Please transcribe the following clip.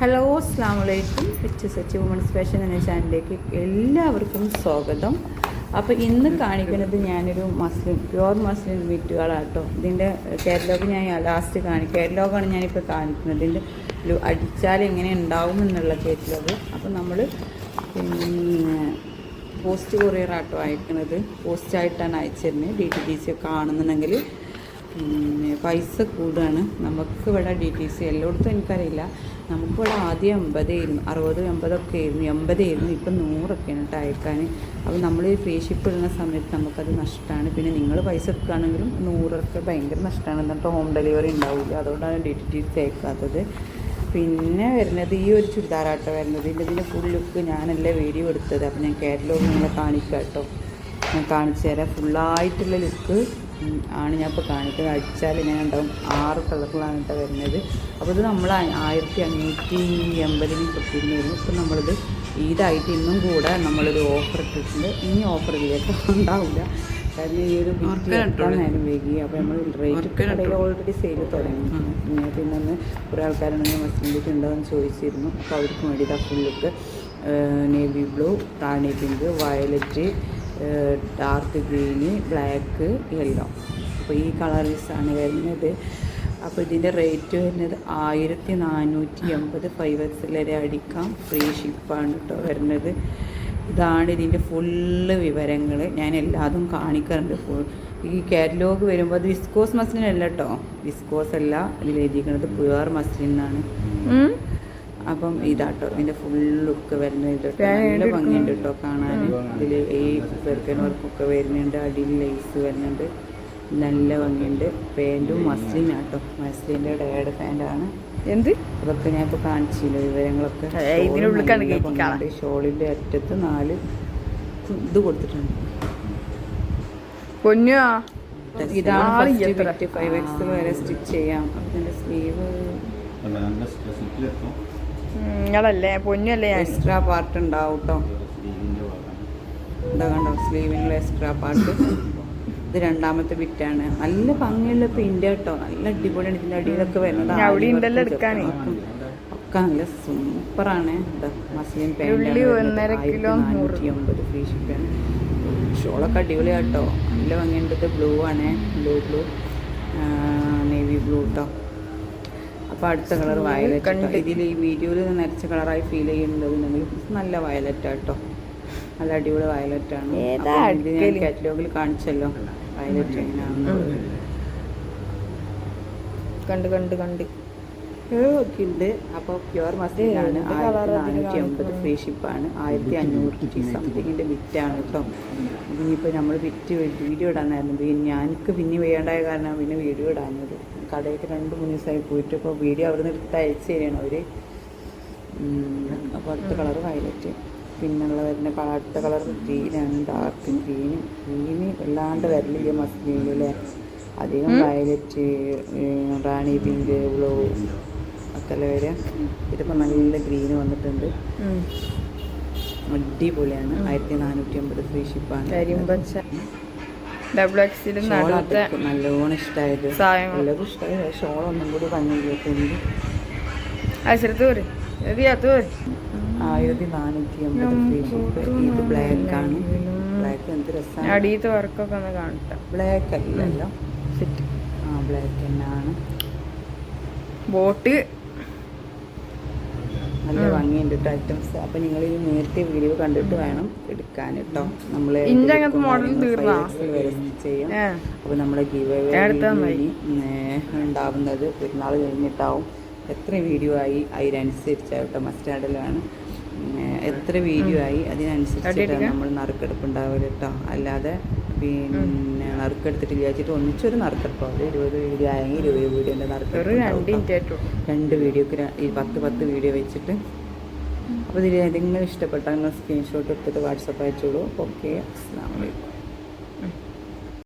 Hello അസ്സാം വലൈക്കും H such women's fashion എന്ന ചാനലിലേക്ക് എല്ലാവർക്കും സ്വാഗതം. അപ്പോൾ ഇന്ന് കാണിക്കുന്നത് ഞാനൊരു മസ്ലിൻ പ്യുവർ മസ്ലിൻ കേട്ടോ ഇതിന്റെ കാറ്റലോഗ് ഞാൻ ലാസ്റ്റ് കാണി കാറ്റലോഗാണ് ഞാനിപ്പോൾ കാണിക്കുന്നത്. ഇതിന്റെ ഒരു അടിച്ചാൽ എങ്ങനെ ഉണ്ടാവും എന്നുള്ള കാറ്റലോഗ് അപ്പോൾ നമ്മൾ പിന്നെ പോസ്റ്റ് കൊറിയർ ആട്ടോ അയക്കുന്നത് പോസ്റ്റായിട്ടാണ് അയച്ചിരുന്നത്. ഡി ടി ഡി സി കാണുന്നുണ്ടെങ്കിൽ പൈസ കൂടുകയാണ്. നമുക്ക് ഇവിടെ ഡി ടി സി എല്ലായിടത്തും എനിക്കറിയില്ല. നമുക്കിവിടെ ആദ്യം എൺപതായിരുന്നു അറുപത് എൺപതൊക്കെ ആയിരുന്നു എൺപതായിരുന്നു ഇപ്പം നൂറൊക്കെയാണ് കേട്ടോ അയക്കാൻ. അപ്പോൾ നമ്മൾ ഈ ഫ്രീ ഷിപ്പ് ഇടുന്ന സമയത്ത് നമുക്കത് നഷ്ടമാണ്. പിന്നെ നിങ്ങൾ പൈസ എടുക്കുകയാണെങ്കിലും നൂറൊക്കെ ഭയങ്കര നഷ്ടമാണ്. എന്നിട്ട് ഹോം ഡെലിവറി ഉണ്ടാവില്ല. അതുകൊണ്ടാണ് ഡി ടി ടി സി അയക്കാത്തത് പിന്നെ വരുന്നത് ഈ ഒരു ചുരിദാറാട്ടോ വരുന്നത്. ഇതിന്റെ ഇതിന്റെ ഫുൾ ലുക്ക് ഞാനല്ലേ വീഡിയോ എടുത്തത്. അപ്പോൾ ഞാൻ കാറ്റലോഗ് നിങ്ങളെ കാണിക്കാം കേട്ടോ. ഞാൻ കാണിച്ചു തരാം. ഫുള്ളായിട്ടുള്ള ലുക്ക് ആണ് ഞാൻ ഇപ്പോൾ കാണിക്കുന്നത്. അടിച്ചാൽ ഇങ്ങനെ ഉണ്ടാവും ആറ് കളറിലാണ് കേട്ടോ വരുന്നത്. അപ്പോൾ ഇത് നമ്മൾ ആയിരത്തി അഞ്ഞൂറ്റി എൺപതിന് കിട്ടിയിരുന്നു ഇപ്പം നമ്മളിത് ഈദായിട്ട് ഇന്നും കൂടെ നമ്മളൊരു ഓഫർ ഇട്ടിട്ടുണ്ട്. ഇനി ഓഫർ ഇതിലേക്ക് ഉണ്ടാവില്ല. കാരണം ഈ ഒരു എത്താൻ നേരം വൈകി. അപ്പോൾ നമ്മൾ റേറ്റ് കടയിൽ ഓൾറെഡി സെയിൽ തുടങ്ങി. പിന്നെ പിന്നെ ഒന്ന് കുറേ ആൾക്കാരുണ്ടെങ്കിൽ ഉണ്ടോ എന്ന് ചോദിച്ചിരുന്നു. അപ്പോൾ അവർക്ക് വേണ്ടി ആ ഫുള്ളൊക്കെ navy blue താണി pink violet dark green black yellow അപ്പോൾ ഈ കളേഴ്സാണ് വരുന്നത്. അപ്പോൾ ഇതിന്റെ റേറ്റ് വരുന്നത് ആയിരത്തി നാനൂറ്റി എൺപത് ഫൈവ് എക്സ് വരെ അടിക്കാം. ഫ്രീ ഷിപ്പാണ് കേട്ടോ വരുന്നത്. ഇതാണ് ഇതിന്റെ ഫുള്ള് വിവരങ്ങൾ ഞാൻ എല്ലാതും കാണിക്കാറുണ്ട്. ഫുൾ ഈ കാറ്റലോഗ് വരുമ്പോൾ അത് വിസ്കോസ് മസ്ലിനല്ല കേട്ടോ വിസ്കോസ് അല്ല ഇതിൽ എഴുതിയിരിക്കുന്നത് മസ്ലിൻ എന്നാണ് അപ്പം ഇതാട്ടോ. ഇതിന്റെ ഫുൾ ലുക്ക് വരുന്നത്. നല്ല ഭംഗിയുണ്ട് കേട്ടോ കാണാൻ. ഇതിൽ ഈ വർക്കൊക്കെ വരുന്നുണ്ട്. അടിയിൽ ലൈസ് വരുന്നുണ്ട്. നല്ല ഭംഗിയുണ്ട്. പാന്റും മസ്ലിൻ ആട്ടോ. മസ്ലിന്റെ ഡയഡ് പാന്റാണ് എന്ത്? അതൊക്കെ ഞാൻ ഇപ്പോൾ കാണിച്ചില്ല വിവരങ്ങളൊക്കെ. ഷോളിന്റെ അറ്റത്ത് നാല് ഇത് കൊടുത്തിട്ടുണ്ട്. പൊന്നു? ഇതാണ് ഫൈവ് എക്സ് വരെ സ്റ്റിച്ച് ചെയ്യാം. അപ്പം ഇതിന്റെ സ്ലീവ് നിങ്ങളല്ലേ പൊന്നല്ലേ ഞാൻ. എക്സ്ട്രാ പാർട്ട് ഉണ്ടാവും കേട്ടോ ഇതാ കണ്ടോ സ്ലീവിനുള്ള എക്സ്ട്രാ പാർട്ട്. ഇത് രണ്ടാമത്തെ ബിറ്റാണ് നല്ല ഭംഗിയുള്ള പ്രിന്റ് കേട്ടോ നല്ല അടിപൊളിയാണ്. ഇതിന്റെ അടിയിലൊക്കെ വരുന്നത്. ഒക്കെ നല്ല സൂപ്പറാണ്. മസ്ലിൻ അടിപൊളി കേട്ടോ ഫ്രീ ഷിപ്പാണ് ഷോളൊക്കെ നല്ല ഭംഗിയുണ്ട്. ബ്ലൂ ആണ്. ബ്ലൂ ബ്ലൂ നേവി ബ്ലൂ കേട്ടോ അപ്പോൾ അടുത്ത കളർ വയലറ്റ് കണ്ട്. ഇതിൽ ഈ വീഡിയോയിൽ നരച്ച കളറായി ഫീൽ ചെയ്യുന്നുണ്ടെങ്കിൽ നല്ല വയലറ്റ് ആട്ടോ. നല്ല അടിപൊളി വയലറ്റ് ആണ്. ഞാൻ കാറ്റലോഗിൽ കാണിച്ചല്ലോ. വയലറ്റ് എങ്ങനെയാണെന്നുള്ളത് കണ്ട് കണ്ട് കണ്ട്. ഒക്കെ ഉണ്ട് അപ്പോൾ പ്യുവർ മസ്ലിനാണ് ആയിരത്തി നാനൂറ്റി അമ്പത് ഫ്രീ ഷിപ്പാണ്. ആയിരത്തി അഞ്ഞൂറ്റി സംതിങ്ങിന്റെ വിറ്റാണ് കേട്ടോ ഇനിയിപ്പോൾ നമ്മൾ വിറ്റ് വീഡിയോ ഇടാനായിരുന്നു. പിന്നെ ഞാനിക്ക് പിന്നെ വേണ്ടായ കാരണം പിന്നെ വീഡിയോ ഇടാഞ്ഞത്. കടയ്ക്ക് രണ്ട് മൂന്ന് ദിവസമായി പോയിട്ട് ഇപ്പോൾ വീഡിയോ അവിടെ നിന്ന് എടുത്ത് അയച്ചു തരികയാണ് അവർ അപ്പോൾ അടുത്ത കളർ വയലറ്റ്. പിന്നുള്ള വരുന്ന അടുത്ത കളർ ഗ്രീനാണ് ഡാർക്ക് ഗ്രീൻ. ഗ്രീന് വല്ലാണ്ട് വരലില്ല മസ്ലിനിലല്ലേ അധികം വയലറ്റ് റാണി പിങ്ക് ബ്ലൂ ഇതിപ്പോ വരിക ഇതിപ്പോൾ നല്ല ഗ്രീൻ വന്നിട്ടുണ്ട്. അടിപൊളിയാണ്. ആയിരത്തി നാനൂറ്റി അമ്പത് ഫ്രീ ഷിപ്പാണ് ഡബിൾ എക്സിലും നല്ലോണം ഇഷ്ടമായത് എല്ലാവർക്കും ഇഷ്ടമായി ഷോൾ ഒന്നും കൂടി ഭംഗിയിട്ടുണ്ട് അശ്രത്ത് പോര്. എതിയാത്ത പോര്. ആയിരത്തി നാനൂറ്റി അമ്പത് ഫ്രീ ഷിപ്പ് ഇത് ബ്ലാക്ക് ആണ്. ബ്ലാക്ക് എന്ത് രസമാണ് അടിയത്തെ വർക്കൊക്കെ ഒന്ന് കാണട്ടെ. ബ്ലാക്ക് അല്ലല്ലോ. സെറ്റ് ആ ബ്ലാക്ക് തന്നെയാണ്. ബോട്ട്. നല്ല ഭംഗിയുണ്ട് കേട്ടോ ഐറ്റംസ് അപ്പൊ നിങ്ങൾ ഈ നേരത്തെ വീഡിയോ കണ്ടിട്ട് വേണം എടുക്കാൻ കേട്ടോ നമ്മൾ ചെയ്യും. അപ്പൊ നമ്മുടെ ഗീവ്. ഉണ്ടാവുന്നത് പെരുന്നാൾ കഴിഞ്ഞിട്ടാവും. എത്ര വീഡിയോ ആയി? അതിനനുസരിച്ചായിട്ടോ മസ്റ്റാഡിലാണ് മസ്റ്റാർഡിലാണ് എത്ര വീഡിയോ ആയി? അതിനനുസരിച്ചിട്ടാണ് നമ്മൾ നറുക്കെടുപ്പ് ഉണ്ടാവില്ല കേട്ടോ അല്ലാതെ പിന്നെ നറുക്കെടുത്തിട്ട് വിചാരിച്ചിട്ട് ഒന്നിച്ചൊരു നറുക്കെടുപ്പം. അത് ഇരുപത് വീഡിയോ ആയെങ്കിൽ ഇരുപത് വീഡിയോന്റെ നറുക്കെടുപ്പ് രണ്ട് വീഡിയോക്ക് പത്ത് പത്ത് വീഡിയോ വെച്ചിട്ട്. അപ്പോൾ ഇതിൽ ഏതെങ്കിലും ഇഷ്ടപ്പെട്ടാൽ നിങ്ങൾ സ്ക്രീൻഷോട്ട് എടുത്തിട്ട് വാട്സപ്പ് അയച്ചോളൂ. ഓക്കെ അസ്സാം വലൈക്കും